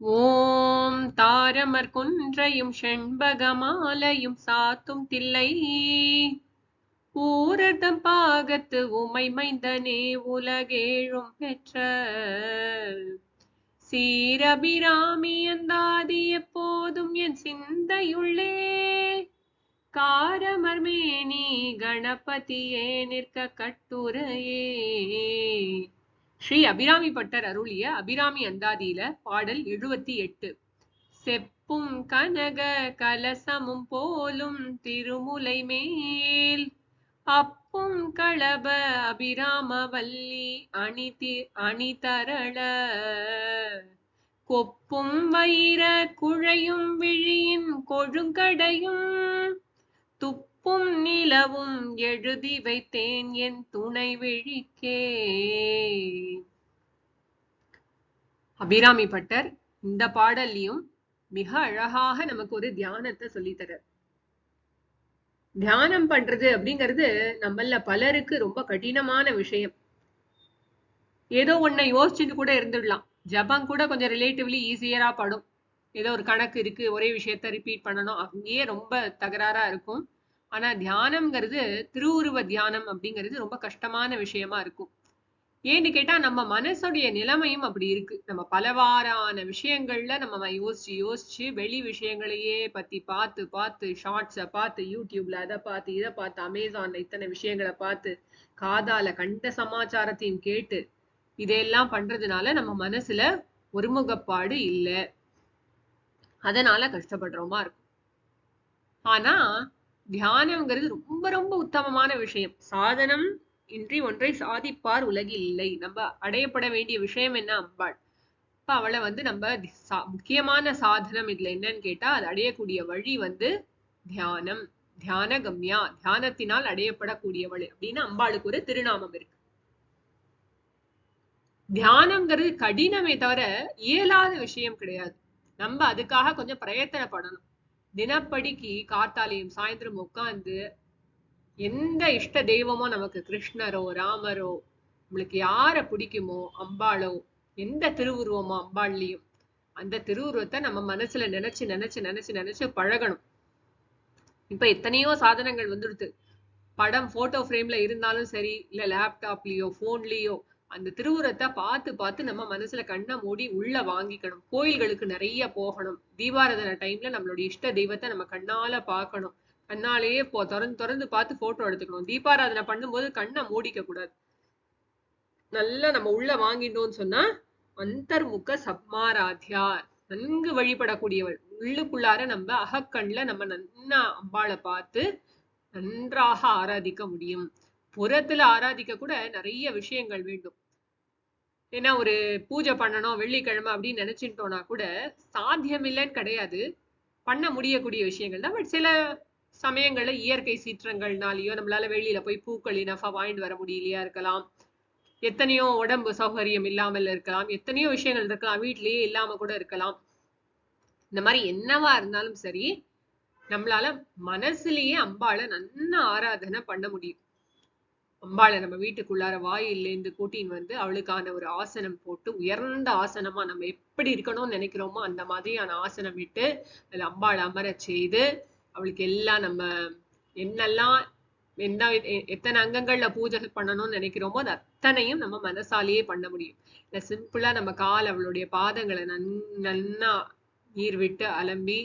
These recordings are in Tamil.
ஓம் தாரமர் குன்றையும் செண்பகமாலையும் சாத்தும் தில்லை. ஊரதம் பாகத்து உமை மைந்தனே உலகேழும் பெற்ற. சீரபிராமி அந்தாதி எப்போதும் என் சிந்தையுள்ளே. காரமர்மேனி கணபதியே நிற்க கட்டுரையே. ஸ்ரீ அபிராமி பட்டர் அருளிய அபிராமி அந்தாதியில பாடல் எழுபத்தி எட்டு. செப்பும் கனக கலசமும் போலும் திருமுலை மேல். அப்பும் களப அபிராமவல்லி அணிதி அணிதரள. கொப்பும் வைர குழையும் விழியின் கொழுங்கடையும். துப்பும் நிலவும் எழுதி வைத்தேன் என் துணை விழிக்கே. அபிராமி பட்டர் இந்த பாடல்லையும் மிக அழகாக நமக்கு ஒரு தியானத்தை சொல்லித்தரார். தியானம் பண்றது அப்படிங்கிறது நம்மள பலருக்கு ரொம்ப கடினமான விஷயம். ஏதோ ஒன்ன யோசிச்சுட்டு கூட இருந்துடலாம். ஜபம் கூட கொஞ்சம் ரிலேட்டிவ்லி ஈஸியரா படும். ஏதோ ஒரு கணக்கு இருக்கு ஒரே விஷயத்த ரிப்பீட் பண்ணணும். அங்கேயே ரொம்ப தகராறா இருக்கும். ஆனா தியானம்ங்கிறது திருவுருவ தியானம் அப்படிங்கிறது ரொம்ப கஷ்டமான விஷயமா இருக்கும். ஏன்னு கேட்டா நம்ம மனசுடைய நிலைமையும் அப்படி இருக்கு. நம்ம பலவாறான விஷயங்கள்ல நம்ம யோசிச்சு யோசிச்சு வெளி விஷயங்களையே பத்தி பார்த்து பார்த்து ஷார்ட்ஸ பார்த்து யூடியூப்ல அதை பார்த்து இதை பார்த்து அமேசான்ல இத்தனை விஷயங்களை பார்த்து காதால கண்ட சமாச்சாரத்தையும் கேட்டு இதையெல்லாம் பண்றதுனால நம்ம மனசுல ஒருமுகப்பாடு இல்லை. அதனால கஷ்டப்படுறோமா இருக்கும். ஆனா தியானம்ங்கிறது ரொம்ப ரொம்ப உத்தமமான விஷயம். சாதனம் இன்றி ஒன்றை சாதிப்பார் உலகில் இல்லை. நம்ம அடையப்பட வேண்டிய விஷயம் என்ன அம்பாள்? இப்ப அவளை வந்து நம்ம முக்கியமான சாதனம் இதுல என்னன்னு கேட்டா அது அடையக்கூடிய வழி வந்து தியானம். தியான கம்யா தியானத்தினால் அடையப்படக்கூடியவள் அப்படின்னு அம்பாளுக்கு ஒரு திருநாமம் இருக்கு. தியானம்ங்கிறது கடினமே தவிர இயலாத விஷயம் கிடையாது. நம்ம அதுக்காக கொஞ்சம் பிரயத்தனப்படணும். தினப்படிக்கு காத்தாலையும் சாயந்தரம் உட்காந்து எந்த இஷ்ட தெய்வமோ நமக்கு கிருஷ்ணரோ ராமரோ நம்மளுக்கு யாரை பிடிக்குமோ அம்பாளோ எந்த திருவுருவமோ அம்பாள்லையும் அந்த திருவுருவத்தை நம்ம மனசுல நினைச்சு நினைச்சு நினைச்சு நினைச்சு பழகணும். இப்ப எத்தனையோ சாதனங்கள் வந்துடுது. படம் போட்டோ ஃப்ரேம்ல இருந்தாலும் சரி இல்ல லேப்டாப்லயோ போன்லயோ அந்த திருவுரத்தை பார்த்து பார்த்து நம்ம மனசுல கண்ணை மூடி உள்ள வாங்கிக்கணும். கோயில்களுக்கு நிறைய போகணும். தீபாராதனை டைம்ல நம்மளுடைய இஷ்ட தெய்வத்தை நம்ம கண்ணால பார்க்கணும். கண்ணாலேயே போ திறந்து திறந்து பார்த்து போட்டோ எடுத்துக்கணும். தீபாராதனை பண்ணும்போது கண்ணை மூடிக்க கூடாது. நல்லா நம்ம உள்ள வாங்கிட்டோம்னு சொன்னா அந்தர்முக சப்மாராத்யா நன்கு வழிபடக்கூடியவள். உள்ளுக்குள்ளார நம்ம அகக்கண்ல நம்ம நன்னா அம்பாளை பார்த்து நன்றாக ஆராதிக்க முடியும். புறத்துல ஆராதிக்க கூட நிறைய விஷயங்கள் வேண்டும். ஏன்னா ஒரு பூஜை பண்ணணும் வெள்ளிக்கிழமை அப்படின்னு நினைச்சுட்டோம்னா கூட சாத்தியம் இல்லைன்னு கிடையாது. பண்ண முடியக்கூடிய விஷயங்கள் தான். பட் சில சமயங்கள்ல இயற்கை சீற்றங்கள்னாலயோ நம்மளால வெளியில போய் பூக்கள் இனஃபா வாங்கிட்டு வர முடியலையா இருக்கலாம். எத்தனையோ உடம்பு சௌகரியம் இல்லாமல் இருக்கலாம். எத்தனையோ விஷயங்கள் இருக்கலாம். வீட்லயே இல்லாம கூட இருக்கலாம். இந்த மாதிரி என்னவா இருந்தாலும் சரி நம்மளால மனசுலயே அம்பாளை நன்னா ஆராதனை பண்ண முடியும். அம்பாளை நம்ம வீட்டுக்குள்ளார வாயிலேருந்து கூட்டின்னு வந்து அவளுக்கான ஒரு ஆசனம் போட்டு உயர்ந்த ஆசனமா நம்ம எப்படி இருக்கணும்னு நினைக்கிறோமோ அந்த மாதிரியான ஆசனம் விட்டு அதில் அம்பாளை அமர செய்து அவளுக்கு எல்லாம் நம்ம என்னெல்லாம் எந்த எத்தனை அங்கங்கள்ல பூஜை பண்ணணும்னு நினைக்கிறோமோ அது அத்தனையும் நம்ம மனசாலேயே பண்ண முடியும். இல்லை சிம்பிளா நம்ம கால் அவளுடைய பாதங்களை நன் நன்னா நீர் விட்டு அலம்பி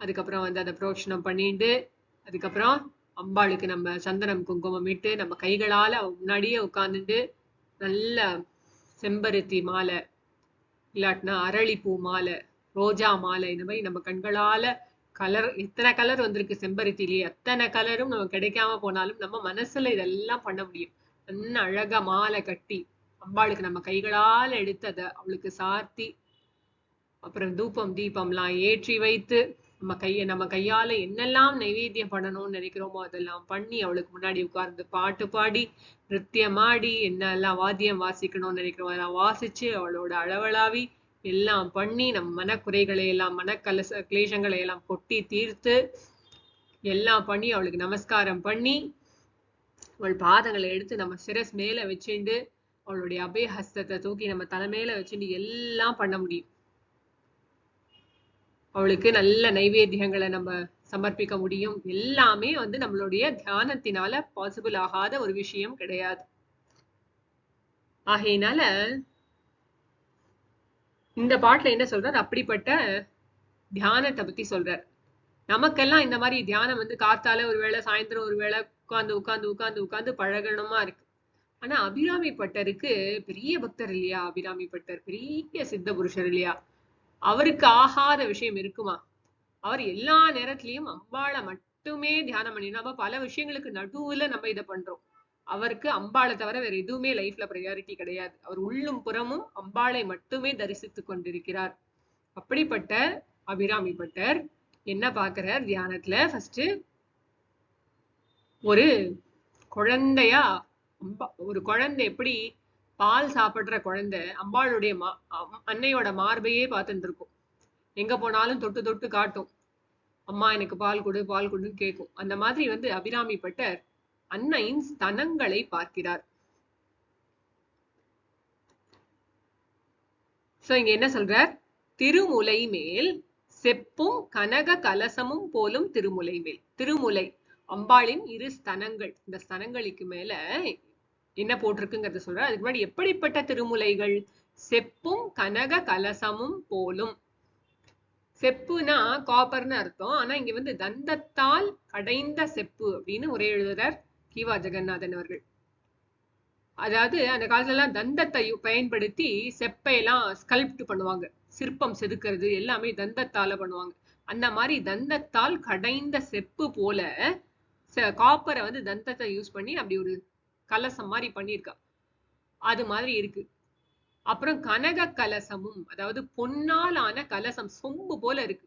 அதுக்கப்புறம் வந்து அதை புரோஷனம் பண்ணிட்டு அதுக்கப்புறம் அம்பாளுக்கு நம்ம சந்தனம் குங்குமம் இட்டு நம்ம கைகளால முன்னாடியே உட்காந்துட்டு நல்ல செம்பருத்தி மாலை இல்லாட்டினா அரளிப்பூ மாலை ரோஜா மாலை இந்த மாதிரி நம்ம கண்களால கலர் எத்தனை கலர் வந்திருக்கு செம்பருத்திலேயே அத்தனை கலரும் நம்ம கிடைக்காம போனாலும் நம்ம மனசுல இதெல்லாம் பண்ண முடியும். நல்ல அழகா மாலை கட்டி அம்பாளுக்கு நம்ம கைகளால எடுத்து அதை அவளுக்கு சார்த்தி அப்புறம் தூபம் தீபம்லாம் ஏற்றி வைத்து நம்ம கையை நம்ம கையால என்னெல்லாம் நைவேத்தியம் பண்ணணும்னு நினைக்கிறோமோ அதெல்லாம் பண்ணி அவளுக்கு முன்னாடி உட்கார்ந்து பாட்டு பாடி நிருத்தியம் ஆடி என்னெல்லாம் வாத்தியம் வாசிக்கணும்னு நினைக்கிறோம் அதெல்லாம் வாசிச்சு அவளோட அளவளாவி எல்லாம் பண்ணி நம் மனக்குறைகளை எல்லாம் மனக்கலச கிளேசங்களை எல்லாம் கொட்டி தீர்த்து எல்லாம் பண்ணி அவளுக்கு நமஸ்காரம் பண்ணி அவள் பாதங்களை எடுத்து நம்ம சிரஸ் மேல வச்சுண்டு அவளுடைய அபய ஹஸ்தத்தை தூக்கி நம்ம தலைமையில வச்சுட்டு எல்லாம் பண்ண முடியும். அவளுக்கு நல்ல நைவேத்தியங்களை நம்ம சமர்ப்பிக்க முடியும். எல்லாமே வந்து நம்மளுடைய தியானத்தினால பாசிபிள் ஆகாத ஒரு விஷயம் கிடையாது. ஆகையினால இந்த பாட்டுல என்ன சொல்றார்? அப்படிப்பட்ட தியானத்தை பத்தி சொல்றார். நமக்கெல்லாம் இந்த மாதிரி தியானம் வந்து காத்தால ஒரு வேளை சாயந்தரம் ஒரு வேளை உட்கார்ந்து உட்கார்ந்து உட்கார்ந்து உட்கார்ந்து பழகணுமா இருக்கு. ஆனா அபிராமி பட்டருக்கு பெரிய பக்தர் இல்லையா? அபிராமி பட்டர் பெரிய சித்த புருஷர் இல்லையா? அவருக்கு ஆகாத விஷயம் இருக்குமா? அவர் எல்லா நேரத்திலயும் அம்பாளை மட்டுமே தியானம் பண்ணி நம்ம பல விஷயங்களுக்கு நடுவுல நம்ம இதை பண்றோம். அவருக்கு அம்பாளை தவிர வேற எதுவுமே லைஃப்ல ப்ரையாரிட்டி கிடையாது. அவர் உள்ளும் புறமும் அம்பாளை மட்டுமே தரிசித்துக் கொண்டிருக்கிறார். அப்படிப்பட்ட அபிராமி பட்டர் என்ன பாக்குறார் தியானத்துல? ஃபர்ஸ்ட் ஒரு குழந்தையா அம்பா ஒரு குழந்தை எப்படி பால் சாப்பிட்ற குழந்தை அம்பாளுடைய மா அன்னையோட மார்பையே பார்த்துட்டு இருக்கும் எங்க போனாலும் தொட்டு தொட்டு காட்டும். அம்மா எனக்கு பால் கொடு பால் கொடுன்னு கேட்கும். அந்த மாதிரி வந்து அபிராமி பட்டர் அன்னையின் ஸ்தனங்களை பார்க்கிறார். சோ இங்க என்ன சொல்றார்? திருமுலை மேல் செப்பும் கனக கலசமும் போலும் திருமுலை மேல். திருமுலை அம்பாளின் இரு ஸ்தனங்கள். இந்த ஸ்தனங்களுக்கு மேல என்ன போட்டிருக்குங்கிறத சொல்ற அதுக்கு முன்னாடி எப்படிப்பட்ட திருமுலைகள்? செப்பும் கனக கலசமும் போலும். செப்புனா காப்பர்னு அர்த்தம். ஆனா இங்க வந்து தந்தத்தால் கடைந்த செப்பு அப்படின்னு ஒரே எழுதுறார் கீவா ஜெகநாதன் அவர்கள். அதாவது அந்த காலத்துல எல்லாம் தந்தத்தை பயன்படுத்தி செப்பையெல்லாம் ஸ்கல்ப்ட் பண்ணுவாங்க. சிற்பம் செதுக்கிறது எல்லாமே தந்தத்தால பண்ணுவாங்க. அந்த மாதிரி தந்தத்தால் கடைந்த செப்பு போல காப்பரை வந்து தந்தத்தை யூஸ் பண்ணி அப்படி ஒரு கலசம் மாதிரி பண்ணியிருக்கா. அது மாதிரி இருக்கு. அப்புறம் கனக கலசமும் அதாவது பொன்னால் ஆன கலசம் சொம்பு போல இருக்கு.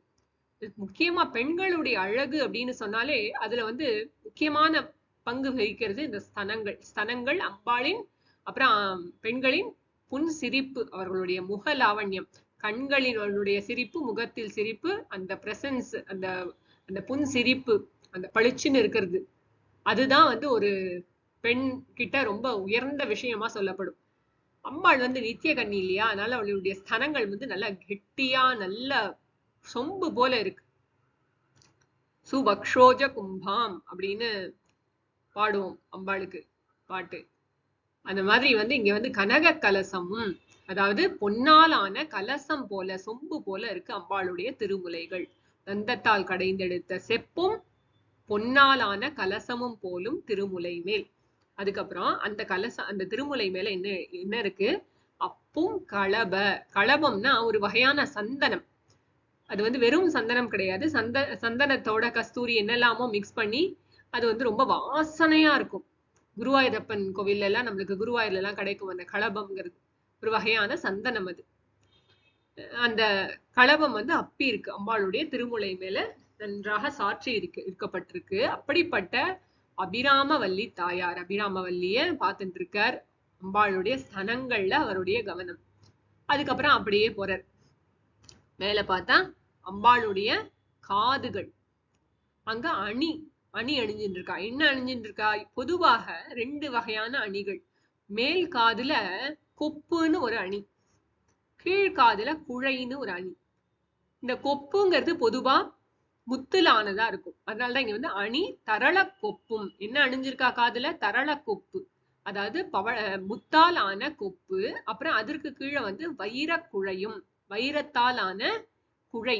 முக்கியமா பெண்களுடைய அழகு அப்படின்னு சொன்னாலே அதுல வந்து முக்கியமான பங்கு வகிக்கிறது இந்த ஸ்தனங்கள். ஸ்தனங்கள் அம்பாளின் அப்புறம் பெண்களின் புன் சிரிப்பு அவர்களுடைய முக லாவண்யம். கண்களினுடைய சிரிப்பு முகத்தில் சிரிப்பு அந்த பிரசன்ஸ் அந்த அந்த புன் சிரிப்பு அந்த பளிச்சுன்னு இருக்கிறது. அதுதான் வந்து ஒரு பெண் கிட்ட ரொம்ப உயர்ந்த விஷயமா சொல்லப்படும். அம்பாள் வந்து நித்திய கண்ணி இல்லையா? அதனால அவளுடைய ஸ்தனங்கள் வந்து நல்லா கெட்டியா நல்ல சொம்பு போல இருக்கு. சுபக்ஷோஜ கும்பாம் அப்படின்னு பாடுவோம் அம்பாளுக்கு பாட்டு. அந்த மாதிரி வந்து இங்க வந்து கனக கலசமும் அதாவது பொன்னாலான கலசம் போல சொம்பு போல இருக்கு அம்பாளுடைய திருமுலைகள். தந்தத்தால் கடைந்தெடுத்த செப்பும் பொன்னாலான கலசமும் போலும் திருமுலை மேல். அதுக்கப்புறம் அந்த கலச அந்த திருமுலை மேல என்ன என்ன இருக்கு? அப்பும் களப களபம்னா ஒரு வகையான சந்தனம். அது வந்து வெறும் சந்தனம் கிடையாது. சந்த சந்தனத்தோட கஸ்தூரி என்னெல்லாமோ மிக்ஸ் பண்ணி அது வந்து ரொம்ப வாசனையா இருக்கும். குருவாயூரப்பன் கோவில்ல எல்லாம் நம்மளுக்கு குருவாயூர்ல எல்லாம் கிடைக்கும் அந்த களபம்ங்கிறது ஒரு வகையான சந்தனம் அது. அந்த களபம் வந்து அப்பி இருக்கு. அம்பாளுடைய திருமுலை மேல நன்றாக சாற்றி இருக்கு இருக்கப்பட்டிருக்கு அப்படிப்பட்ட அபிராமவல்லி தாயார். அபிராமவல்லிய பார்த்துட்டு இருக்கார் அம்பாளுடைய ஸ்தனங்கள்ல அவருடைய கவனம். அதுக்கப்புறம் அப்படியே போறார். மேல பார்த்தா அம்பாளுடைய காதுகள். அங்க அணி அணி அணிஞ்சுட்டு இருக்கா என்ன அணிஞ்சுட்டு இருக்கா பொதுவாக ரெண்டு வகையான அணிகள். மேல் காதுல கொப்புன்னு ஒரு அணி கீழ் காதுல குழைன்னு ஒரு அணி. இந்த கொப்புங்கிறது பொதுவா முத்துலானதா இருக்கும். அதனாலதான் இங்க வந்து அணி தரள கொப்பும் என்ன அணிஞ்சிருக்கா காதுல? தரள கொப்பு அதாவது பவ முத்தால் ஆன கொப்பு. அப்புறம் அதற்கு கீழே வந்து வைர குழையும். வைரத்தால் ஆன குழை.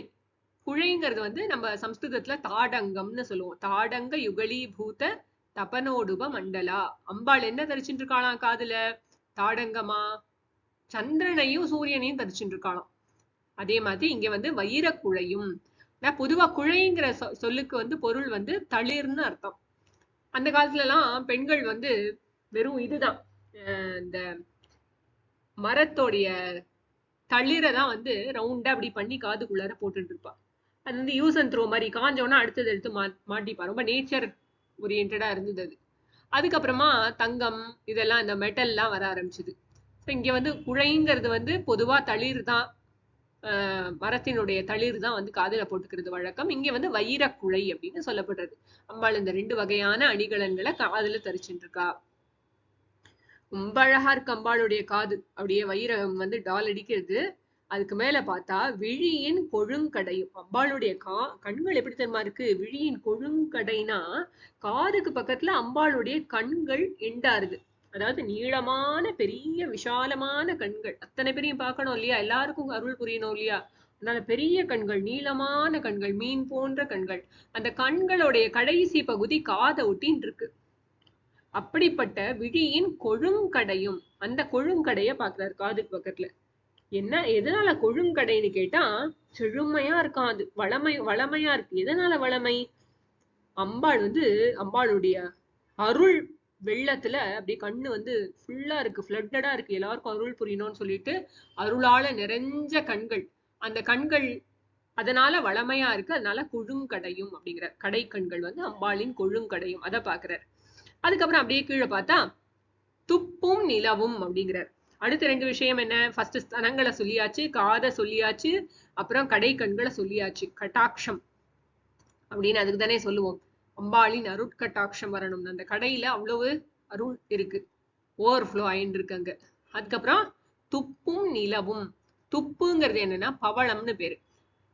குழைங்கிறது வந்து நம்ம சம்ஸ்கிருதத்துல தாடங்கம்னு சொல்லுவோம். தாடங்க யுகலீபூத தபனோடுப மண்டலா. அம்பாள் என்ன தரிச்சுட்டு இருக்காளாம் காதுல? தாடங்கமா? சந்திரனையும் சூரியனையும் தரிச்சுட்டு இருக்காளாம். அதே மாதிரி இங்க வந்து வைர ஏன்னா பொதுவா குழைங்கிற சொ- சொல்லுக்கு வந்து பொருள் வந்து தளிர்னு அர்த்தம். அந்த காலத்துல எல்லாம் பெண்கள் வந்து வெறும் இதுதான். இந்த மரத்தோடைய தளிரை தான் வந்து ரவுண்டா அப்படி பண்ணி காதுக்குள்ளார போட்டுட்டு இருப்பா அது வந்து யூஸ் அண்ட் த்ரோ மாதிரி காஞ்சோன்னா அடுத்தது எடுத்து மா மாட்டிப்பா. ரொம்ப நேச்சர் ஓரியன்டா இருந்தது அது. அதுக்கப்புறமா தங்கம் இதெல்லாம் இந்த மெட்டல்லாம் வர ஆரம்பிச்சது. இப்போ இங்க வந்து குழைங்கிறது வந்து பொதுவா தளிர் தான் மரத்தினுடைய தளிர் தான் வந்து காதுல போட்டுக்கிறது வழக்கம். இங்க வந்து வைரக்குழை அப்படின்னு சொல்லப்படுறது. அம்பாள் இந்த ரெண்டு வகையான அணிகலன்களை காதுல தரிச்சுட்டு இருக்கா ரொம்ப அழகா இருக்கு அம்பாளுடைய காது. அப்படியே வைரம் வந்து டால் அடிக்கிறது. அதுக்கு மேல பார்த்தா விழியின் கொழுங்கடையும் அம்பாளுடைய கா கண்கள் எப்படி தெரியுமா இருக்கு? விழியின் கொழுங்கடைனா காதுக்கு பக்கத்துல அம்பாளுடைய கண்கள் எண்டாருது அதாவது நீளமான பெரிய விஷாலமான கண்கள். அத்தனை பேரையும் பார்க்கணும் இல்லையா? எல்லாருக்கும் அருள் புரியணும் இல்லையா? அதனால பெரிய கண்கள் நீளமான கண்கள் மீன் போன்ற கண்கள். அந்த கண்களுடைய கடைசி பகுதி காதை ஒட்டின்னு இருக்கு. அப்படிப்பட்ட விழியின் கொழுங்கடையும் அந்த கொழுங்கடைய பாக்குறாரு காதுக்கு பக்கத்துல. என்ன எதனால கொழுங்கடைன்னு கேட்டா செழுமையா இருக்கான் அது. வளமை வளமையா இருக்கு. எதனால வளமை? அம்பாள் வந்து அம்பாளுடைய அருள் வெள்ளத்துல அப்படியே கண்ணு வந்து ஃபுல்லா இருக்கு ஃபிளட்டடா இருக்கு. எல்லாருக்கும் அருள் புரியணும்னு சொல்லிட்டு அருளால நிறைஞ்ச கண்கள். அந்த கண்கள் அதனால வளமையா இருக்கு. அதனால கொழுங்கடையும் அப்படிங்கிற கடை கண்கள் வந்து அம்பாளின் கொழுங்கடையும். அதை பாக்குறார் அதுக்கப்புறம் அப்படியே கீழே பார்த்தா துப்பும் நிலவும் அப்படிங்கிறார். அடுத்த ரெண்டு விஷயம் என்ன? ஃபர்ஸ்ட் ஸ்தனங்களை சொல்லியாச்சு காதை சொல்லியாச்சு அப்புறம் கடை கண்களை சொல்லியாச்சு. கட்டாட்சம் அப்படின்னு அதுக்கு தானே சொல்லுவோம். அம்பாளின் அருட்கட்டாட்சம் வரணும். அந்த கடையில அவ்வளவு அருள் இருக்கு. ஓவர் ஃப்ளோ ஆயின்னு இருக்கு அங்க. அதுக்கப்புறம் துப்பும் நிலவும். துப்புங்கிறது என்னன்னா பவளம்னு பேரு.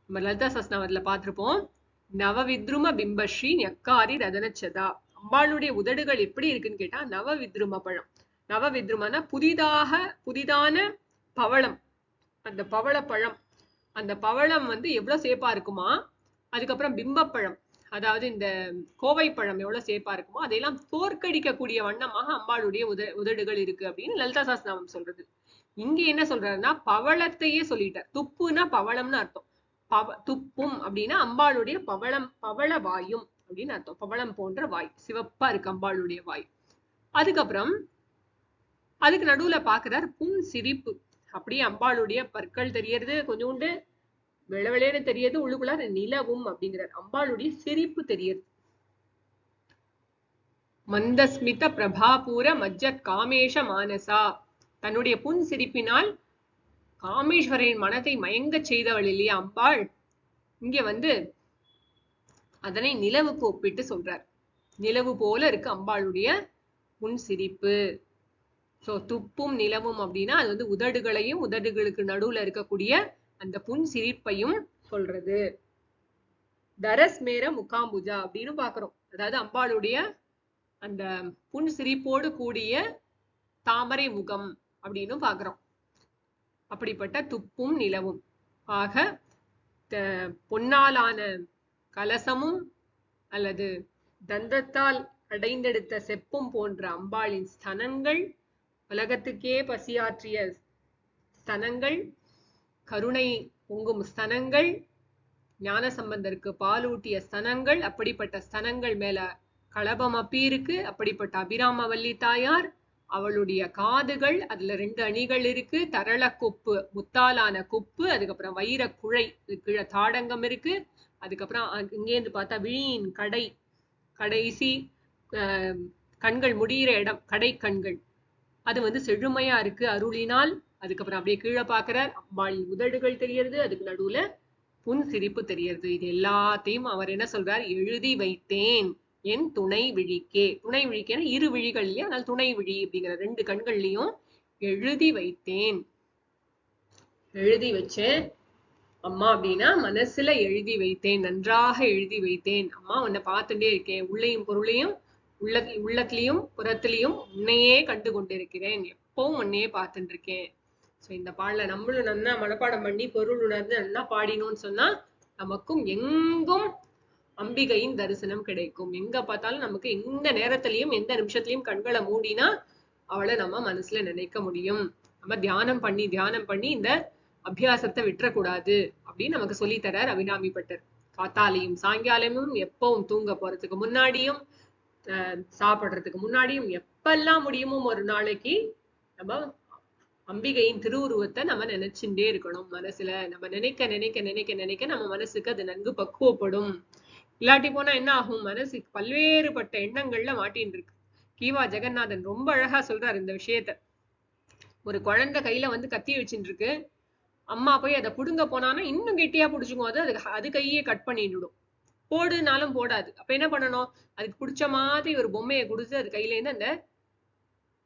நம்ம லலிதா சஸ்நாமத்துல பார்த்துருப்போம். நவவித்ரும பிம்பஸ்ரீ நெக்காரி ரதனச்சதா. அம்பாளுடைய உதடுகள் எப்படி இருக்குன்னு கேட்டா நவவித்ரும பழம். நவவித்ருமனா புதிதாக புதிதான பவளம். அந்த பவள பழம். அந்த பவளம் வந்து எவ்வளவு சேப்பா இருக்குமா? அதுக்கப்புறம் பிம்பப்பழம். அதாவது இந்த கோவை பழம் எவ்வளவு சேப்பா இருக்குமோ அதையெல்லாம் தோற்கடிக்கக்கூடிய வண்ணமாக அம்பாளுடைய உத உதடுகள் இருக்கு அப்படின்னு லலிதா சாஸ்திரம் சொல்றது. இங்க என்ன சொல்றாருன்னா பவளத்தையே சொல்லிட்டார். துப்புனா பவளம்னு அர்த்தம். பவ துப்பும் அப்படின்னா அம்பாளுடைய பவளம் பவள வாயும் அப்படின்னு அர்த்தம். பவளம் போன்ற வாய் சிவப்பா இருக்கு அம்பாளுடைய வாய். அதுக்கப்புறம் அதுக்கு நடுவுல பாக்குறார் புன் சிரிப்பு அப்படியே அம்பாளுடைய பற்கள் தெரியறது கொஞ்சோண்டு வெளவெளேன்னு தெரியுது உள்ளுக்குள்ளார நிலவும் அப்படிங்கிறார் அம்பாளுடைய சிரிப்பு தெரியுது. மந்தஸ்மித பிரபாபூர மஜ்ஜத் காமேஷ மானசா. தன்னுடைய புன் சிரிப்பினால் காமேஸ்வரின் மனதை மயங்கச் செய்தவள் இல்லையா அம்பாள்? இங்க வந்து அதனை நிலவுக்கு ஒப்பிட்டு சொல்றார். நிலவு போல இருக்கு அம்பாளுடைய புன் சிரிப்பு. சோ துப்பும் நிலவும் அப்படின்னா அது வந்து உதடுகளையும் உதடுகளுக்கு நடுவுல இருக்கக்கூடிய அந்த புன் சிரிப்பையும் சொல்றது. தரஸ் மேர முகாம்புஜா அப்படின்னு பாக்குறோம் அதாவது அம்பாளுடைய அந்த புன் சிரிப்போடு கூடிய தாமரை முகம் அப்படின்னு பாக்குறோம் அப்படிப்பட்ட துப்பும் நிலவும். ஆக த- பொன்னாலான கலசமும் அல்லது தந்தத்தால் அடைந்தெடுத்த செப்பும் போன்ற அம்பாளின் ஸ்தனங்கள் உலகத்துக்கே பசியாற்றிய ஸ்தனங்கள் கருணை பொங்கும் ஸ்தனங்கள் ஞான சம்பந்தருக்கு பாலூட்டிய ஸ்தனங்கள் அப்படிப்பட்ட ஸ்தனங்கள் மேல களபம் அப்பி இருக்கு அப்படிப்பட்ட அபிராமவல்லி தாயார் அவளுடைய காதுகள் அதுல ரெண்டு அணிகள் இருக்கு தரள கொப்பு முத்தாலான கொப்பு அதுக்கப்புறம் வைர குழை கீழே தாடங்கம் இருக்கு அதுக்கப்புறம் இங்கேருந்து பார்த்தா விழியின் கடை கடைசி கண்கள் முடியிற இடம் கடை கண்கள் அது வந்து செழுமையா இருக்கு அருளினால் அதுக்கப்புறம் அப்படியே கீழே பார்க்கிறார் அம்மாள் உதடுகள் தெரியறது அதுக்கு நடுவுல புன் சிரிப்பு தெரியறது. இது எல்லாத்தையும் அவர் என்ன சொல்றார்? எழுதி வைத்தேன். என் துணை விழிக்கே. துணை விழிக்கேன்னா இரு விழிகள்லயே அதனால் அதனால துணை விழி அப்படிங்கிற ரெண்டு கண்கள்லயும் எழுதி வைத்தேன். எழுதி வச்சேன் அம்மா அப்படின்னா மனசுல எழுதி வைத்தேன். நன்றாக எழுதி வைத்தேன். அம்மா உன்னை பார்த்துட்டே இருக்கேன் உள்ளையும் பொருளையும் உள்ள உள்ளத்திலையும் புறத்திலையும் உன்னையே கண்டு கொண்டிருக்கிறேன். எப்பவும் உன்னையே பார்த்துட்டு இருக்கேன். ஸோ இந்த பாடல நம்மளும் நல்லா மனப்பாடம் பண்ணி பொருள் உணர்ந்து நல்லா பாடினோம்னு சொன்னா நமக்கும் எங்கும் அம்பிகையின் தரிசனம் கிடைக்கும். எங்க பார்த்தாலும் நமக்கு எந்த நேரத்திலையும் எந்த நிமிஷத்திலையும் கண்களை மூடினா அவளை நம்ம மனசுல நினைக்க முடியும். நம்ம தியானம் பண்ணி தியானம் பண்ணி இந்த அபியாசத்தை விட்டுறக்கூடாது அப்படின்னு நமக்கு சொல்லித் தரார் அபிராமி பட்டர். காத்தாலையும் சாயங்காலமும் எப்பவும் தூங்க போறதுக்கு முன்னாடியும் சாப்பிடுறதுக்கு முன்னாடியும் எப்பெல்லாம் முடியுமோ ஒரு நாளைக்கு நம்ம அம்பிகையின் திருவுருவத்தை நம்ம நினைச்சுட்டே இருக்கணும். மனசுல நம்ம நினைக்க நினைக்க நினைக்க நினைக்க நம்ம மனசுக்கு அது நன்கு பக்குவப்படும். இல்லாட்டி போனா என்ன ஆகும்? மனசுக்கு பல்வேறுபட்ட எண்ணங்கள்ல மாட்டின்னு இருக்கு. கீவா ஜெகநாதன் ரொம்ப அழகா சொல்றாரு இந்த விஷயத்த. ஒரு குழந்தை கையில வந்து கத்தி வச்சுட்டு இருக்கு. அம்மா போய் அதை புடுங்க போனானா இன்னும் கெட்டியா புடிச்சுக்கும். அது அது அது கையே கட் பண்ணிடுடும். போடுனாலும் போடாது. அப்ப என்ன பண்ணணும்? அதுக்கு பிடிச்ச மாதிரி ஒரு பொம்மையை கொடுத்து அது கையில இருந்து அந்த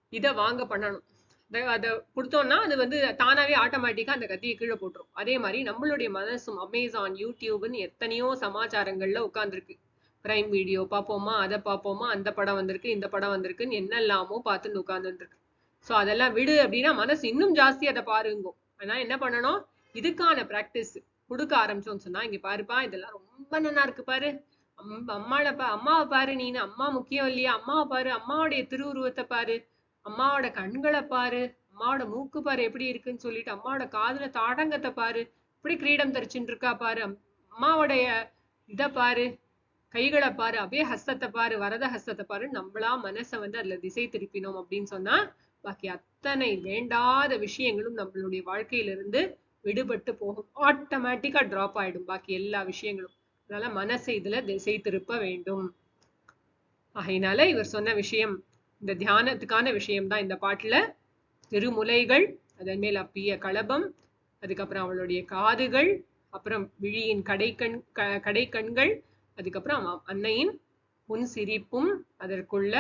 இதை வாங்க பண்ணணும். அதை கொடுத்தோம்னா அது வந்து தானாவே ஆட்டோமேட்டிக்கா அந்த கத்தியை கீழே போட்டுரும். அதே மாதிரி நம்மளுடைய மனசும் அமேசான் யூடியூப்னு எத்தனையோ சமாச்சாரங்கள்ல உட்காந்துருக்கு பிரைம் வீடியோ பார்ப்போமா அதை பார்ப்போமா அந்த படம் வந்திருக்கு இந்த படம் வந்திருக்குன்னு என்னெல்லாமோ பார்த்துட்டு உட்காந்துருக்கு ஸோ அதெல்லாம் விடு அப்படின்னா மனசு இன்னும் ஜாஸ்தி அதை பாருங்கும். ஆனா என்ன பண்ணணும்? இதுக்கான ப்ராக்டிஸ் கொடுக்க ஆரம்பிச்சோம்னு சொன்னா இங்க பாருப்பா இதெல்லாம் ரொம்ப நல்லா இருக்கு பாரு. அம்- அம்மாவை பா அம்மாவை பாரு நீனு அம்மா முக்கியம் இல்லையா? அம்மாவை பாரு அம்மாவுடைய திருவுருவத்தை பாரு. அம்மாவோட கண்களை பாரு அம்மாவோட மூக்கு பாரு எப்படி இருக்குன்னு சொல்லிட்டு அம்மாவோட காதுல தாடங்கத்தை பாரு இப்படி கிரீடம் தரிச்சுட்டு இருக்கா பாரு அம்மாவோடைய இத பாரு கைகளை பாரு அப்படியே ஹஸ்தத்தை பாரு வரத ஹஸ்தத்தை பாரு நம்மளா மனசை வந்து அதுல திசை திருப்பினோம் அப்படின்னு சொன்னா பாக்கி அத்தனை வேண்டாத விஷயங்களும் நம்மளுடைய வாழ்க்கையிலிருந்து விடுபட்டு போகும். ஆட்டோமேட்டிக்கா டிராப் ஆயிடும் பாக்கி எல்லா விஷயங்களும். அதனால மனசை இதுல திசை திருப்ப வேண்டும். ஆகையினால இவர் சொன்ன விஷயம் இந்த தியானத்துக்கான விஷயம் தான் இந்த பாட்டுல திருமுலைகள் அதன் மேல் அப்பிய களபம் அதுக்கப்புறம் அவளுடைய காதுகள் அப்புறம் விழியின் கடைக்கண் க- கடைக்கண்கள் அதுக்கப்புறம் அன்னையின் புன் சிரிப்பும் அதற்குள்ள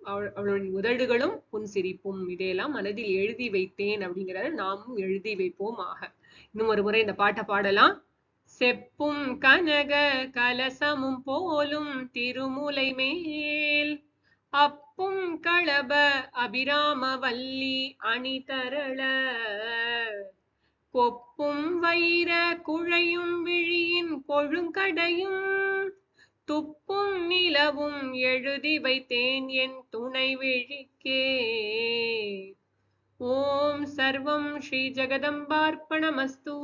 அவள் அவளுடைய உதடுகளும் புன் சிரிப்பும். இதையெல்லாம் மனதில் எழுதி வைத்தேன் அப்படிங்கிறத நாமும் எழுதி வைப்போம் ஆக இன்னும் ஒரு முறை இந்த பாட்டை பாடலாம். செப்பும் கனக கலசமும் போலும் திருமுலை மேல் அப்பும் களப அபிராம வல்லி அணி கொப்பும் வைர குழையும் விழியின் கொழுங்கடையும். துப்பும் நிலவும் எழுதி வைத்தேன் என் துணை விழிக்கே. ஓம் சர்வம் ஸ்ரீ ஜெகதம்பார்ப்பணமஸ்தூ